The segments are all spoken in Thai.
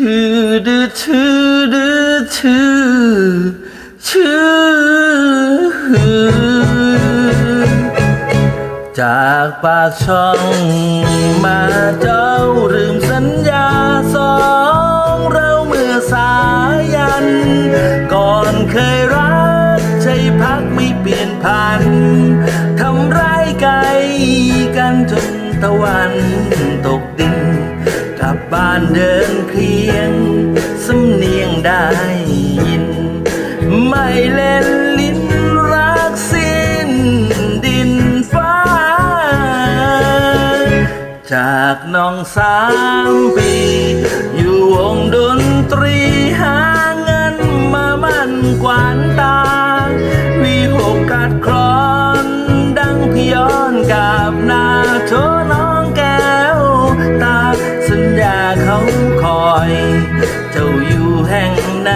ชื่อดื้อชื่อดื้อชื่อชื่อจากปากช่อง มาเจ้าลืมสัญญาสองเราเมื่อสายัน ก่อนเคยรักใช่พักไม่เปลี่ยนพันทำร้ายกายกันจนตะวันตกดินกลับบ้านเดิน จากน้องสามปี อยู่วงดนตรีหาเงินมามั่นกวานตาวีหกกัดครอนดังพย้อนกับนาโชน้องแก้วตา สัญญาเขาคอย เจ้าอยู่แห่งไหน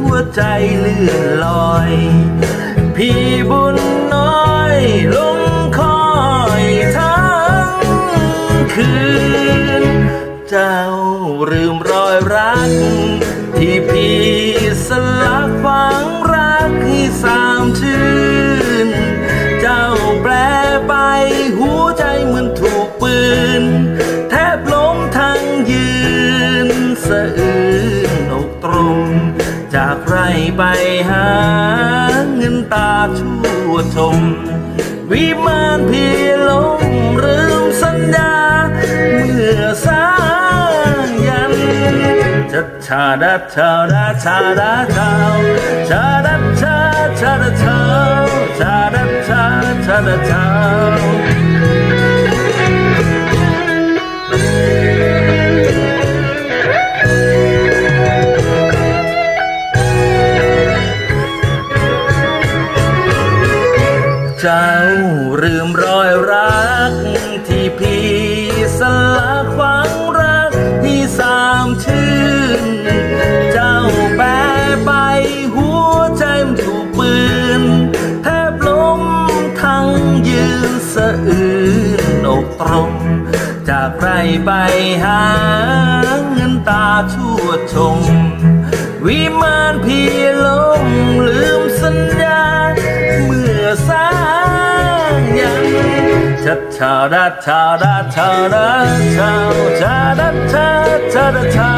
หัวใจเลื่อนลอย เจ้าลืมรอยรัก ที่พี่สลักฝังรักให้สามชื่น เจ้าแปลไปหัวใจเหมือนถูกปืน แทบล้มทั้งยืนสะอื้นอกตรง จากไรไปหาเงินตาชั่วชมวิมานพี่ลงลืมสัญญา เมื่อสายันจะชาดาชาดาชาดาชาชาดาชาชาดาชาชาดาชาชาดาชาเจ้าลืมรอยรักที่พี่ ตรง จากไรไปหาเงินตาชั่วชง วิมานพี่ลงลืมสัญญา เมื่อสางยันชัดชาดาชาดาชาดาชาชาดาชาชาดาชา